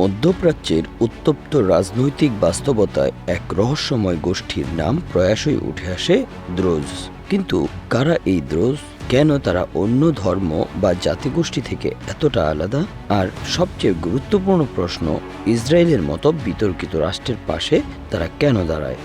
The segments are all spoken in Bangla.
মধ্যপ্রাচ্যের উত্তপ্ত রাজনৈতিক বাস্তবতায় এক রহস্যময় গোষ্ঠীর নাম প্রয়াসই উঠে আসে দ্রোজ। কিন্তু কারা এই দ্রোজ? কেন তারা অন্য ধর্ম বা জাতিগোষ্ঠী থেকে এতটা আলাদা? আর সবচেয়ে গুরুত্বপূর্ণ প্রশ্ন, ইসরায়েলের মতো বিতর্কিত রাষ্ট্রের পাশে তারা কেন দাঁড়ায়?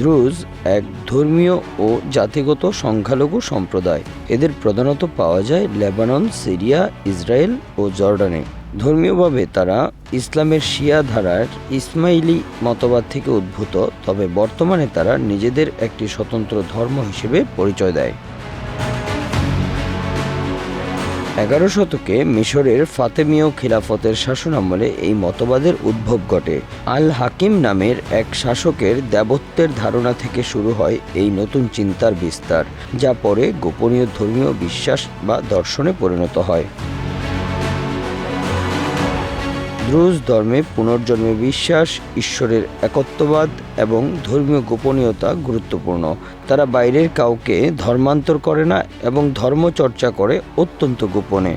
দ্রুজ এক ধর্মীয় ও জাতিগত সংখ্যালঘু সম্প্রদায়। এদের প্রধানত পাওয়া যায় লেবানন, সিরিয়া, ইসরায়েল ও জর্ডানে। ধর্মীয়ভাবে তারা ইসলামের শিয়া ধারার ইসমাইলি মতবাদ থেকে উদ্ভূত, তবে বর্তমানে তারা নিজেদের একটি স্বতন্ত্র ধর্ম হিসেবে পরিচয় দেয়। এগারো শতকে মিশরের ফাতেমীয় খিলাফতের শাসনামলে এই মতবাদের উদ্ভব ঘটে। আল হাকিম নামের এক শাসকের দেবত্বের ধারণা থেকে শুরু হয় এই নতুন চিন্তার বিস্তার, যা পরে গোপনীয় ধর্মীয় বিশ্বাস বা দর্শনে পরিণত হয়। দ্রুজ ধর্মে পুনর্জন্মে বিশ্বাস, ঈশ্বরের একত্ববাদ এবং ধর্মীয় গোপনীয়তা গুরুত্বপূর্ণ। তারা বাইরের কাউকে ধর্মান্তর করে না এবং ধর্ম চর্চা করে অত্যন্ত গোপনে।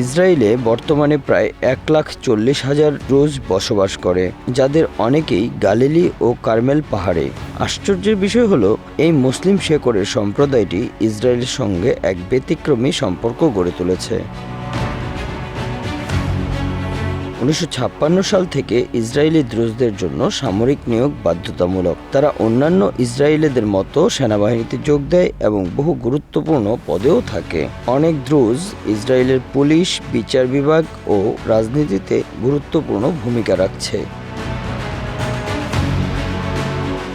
ইসরায়েলে বর্তমানে প্রায় এক লাখ চল্লিশ হাজার রোজ বসবাস করে, যাদের অনেকেই গালিলি ও কার্মেল পাহাড়ে। আশ্চর্যের বিষয় হলো, এই মুসলিম শেকরের সম্প্রদায়টি ইসরায়েলের সঙ্গে এক ব্যতিক্রমী সম্পর্ক গড়ে তুলেছে। উনিশশো সাল থেকে ইসরায়েলি দ্রুজদের জন্য সামরিক নিয়োগ বাধ্যতামূলক। তারা অন্যান্য ইসরায়েলিদের মতো সেনাবাহিনীতে যোগ দেয় এবং বহু গুরুত্বপূর্ণ পদেও থাকে। অনেক দ্রুজ ইসরায়েলের পুলিশ, বিচার বিভাগ ও রাজনীতিতে গুরুত্বপূর্ণ ভূমিকা রাখছে।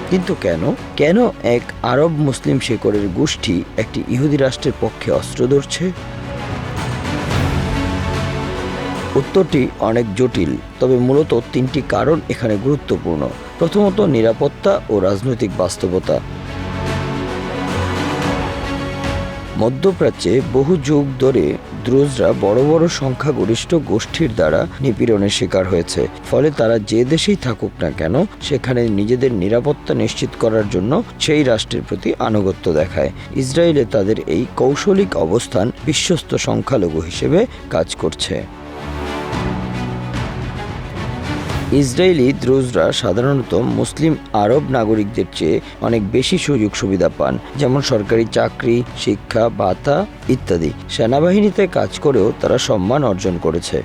কিন্তু কেন? কেন এক আরব মুসলিম শেকরের গোষ্ঠী একটি ইহুদি রাষ্ট্রের পক্ষে অস্ত্র ধরছে? উত্তরটি অনেক জটিল, তবে মূলত তিনটি কারণ এখানে গুরুত্বপূর্ণ। প্রথমত, নিরাপত্তা ও রাজনৈতিক বাস্তবতা। মধ্যপ্রাচ্যে বহু যুগ ধরে দ্রুজরা বড় বড় সংখ্যাগরিষ্ঠ গোষ্ঠীর দ্বারা নিপীড়নের শিকার হয়েছে। ফলে তারা যে দেশেই থাকুক না কেন, সেখানে নিজেদের নিরাপত্তা নিশ্চিত করার জন্য সেই রাষ্ট্রের প্রতি আনুগত্য দেখায়। ইসরায়েলে তাদের এই কৌশলিক অবস্থান বিশ্বস্ত সংখ্যালঘু হিসেবে কাজ করছে। ইসরায়েলি দ্রুজরা সাধারণত মুসলিম আরব নাগরিকদের চেয়ে অনেক বেশি সুযোগ সুবিধা পান, যেমন সরকারি চাকরি, শিক্ষা, ভাতা ইত্যাদি। সেনাবাহিনীতে কাজ করেও তারা সম্মান অর্জন করেছে।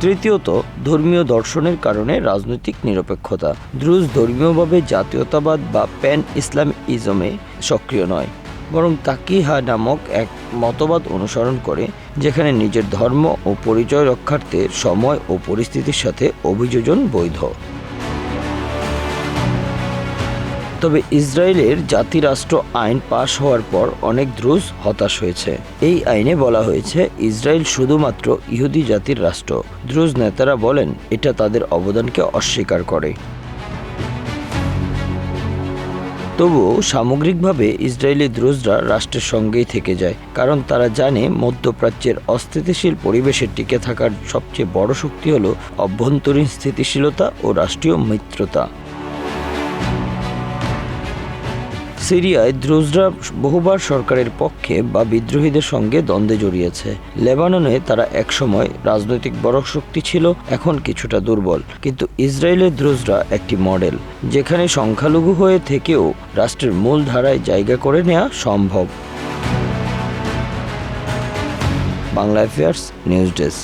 তৃতীয়ত, ধর্মীয় দর্শনের কারণে রাজনৈতিক নিরপেক্ষতা। দ্রুজ ধর্মীয়ভাবে জাতীয়তাবাদ বা প্যান ইসলাম ইজমে সক্রিয় নয়। বরং তাকিহা নামক এক মতবাদ অনুসরণ করে, যেখানে নিজের ধর্ম ও পরিচয় রক্ষার্থে সময় ও পরিস্থিতির সাথে অভিযোজন বৈধ। তবে ইসরায়েলের জাতিরাষ্ট্র আইন পাশ হওয়ার পর অনেক দ্রুজ হতাশ হয়েছে। এই আইনে বলা হয়েছে, ইসরায়েল শুধুমাত্র ইহুদি জাতির রাষ্ট্র। দ্রুজ নেতারা বলেন, এটা তাদের অবদানকে অস্বীকার করে। তবুও সামগ্রিকভাবে ইসরায়েলি দ্রোজরা রাষ্ট্রের সঙ্গেই থেকে যায়, কারণ তারা জানে মধ্যপ্রাচ্যের অস্থিতিশীল পরিবেশে টিকে থাকার সবচেয়ে বড় শক্তি হল অভ্যন্তরীণ স্থিতিশীলতা ও রাষ্ট্রীয় মিত্রতা। সিরিয়ায় দ্রুজরা বহুবার সরকারের পক্ষে বা বিদ্রোহীদের সঙ্গে দ্বন্দ্বে জড়িয়েছে। লেবাননে তারা একসময় রাজনৈতিক বড় শক্তি ছিল, এখন কিছুটা দুর্বল। কিন্তু ইসরায়েলের দ্রুজরা একটি মডেল, যেখানে সংখ্যালঘু হয়ে থেকেও রাষ্ট্রের মূল ধারায় জায়গা করে নেওয়া সম্ভব। Bangla affairs news desk